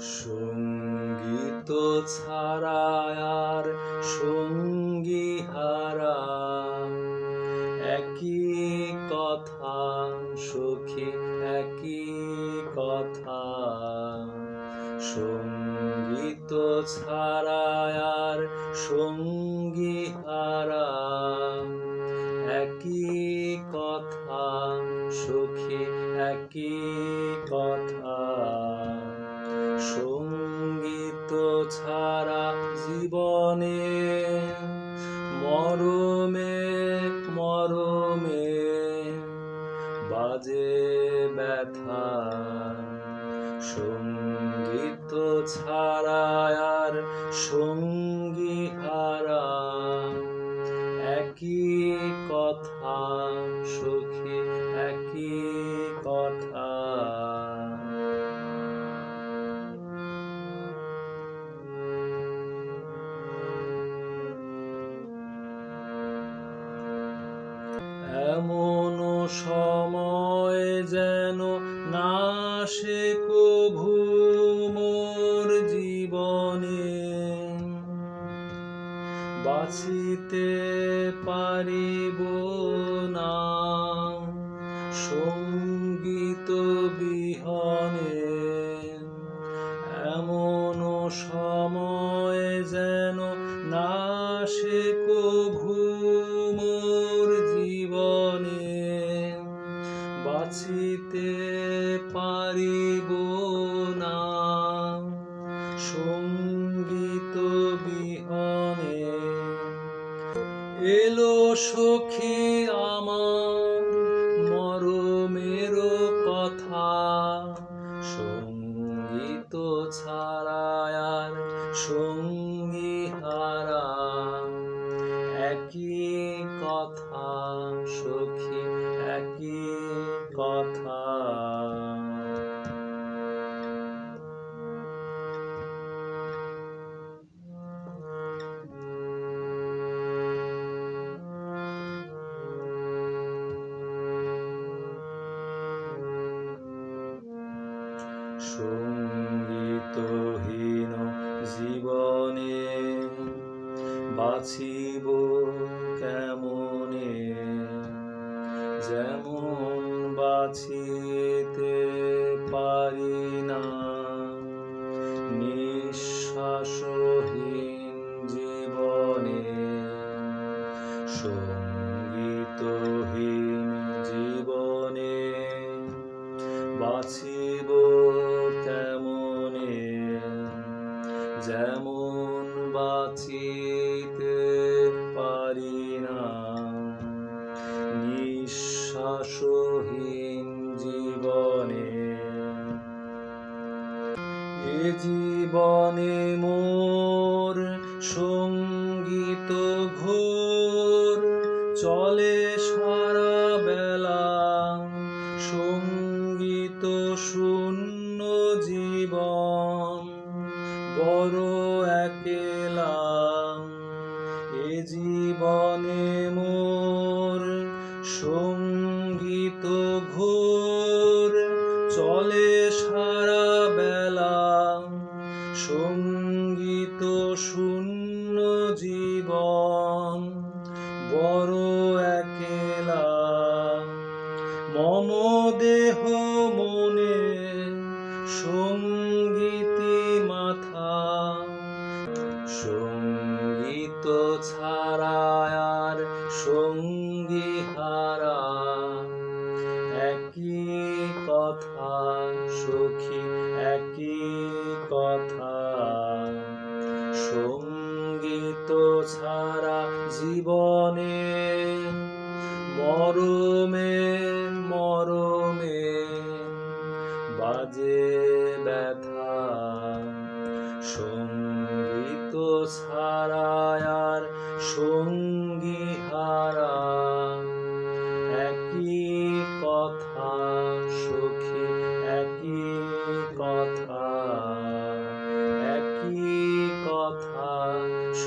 সংগীত ছাড়া আর সঙ্গী হারা। একই কথা, সখী একই কথা। সংগীত ছাড়া আর সঙ্গী হারা। ছাড়া জীবনে মরমে মরমে বাজে ব্যথা। সংগীত ছাড়া আর সঙ্গী হারা। এমন সময় যেন না সে কভু মোর জীবনে। বাঁচিতে পারিব না, সংগীত বিহনে। এমন সময় যেন না সে কভু সখী সঙ্গীতহীন জীবনে বাঁচিব কেমনে? যেমন বাঁচিতে পারি না নিঃশ্বাসহীন জীবনে। সঙ্গীতহীন জীবনে বাঁচিব যেমন বাঁচিতে পারি না নিঃশ্বাসহীন জীবনে। এ জীবনে মোর সংগীত ঘোর চলে বড় একেলা এ জীবনে মোর সংগীত ঘোর। চলে সারা বেলা। সংগীত শূন্য জীবন। সংগীত ছাড়া জীবনে মরমে মরমে বাজে ব্যথা। সংগীত ছাড়া আর সঙ্গী হারা। একই কথা সুখী, একই কথা।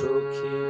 okay.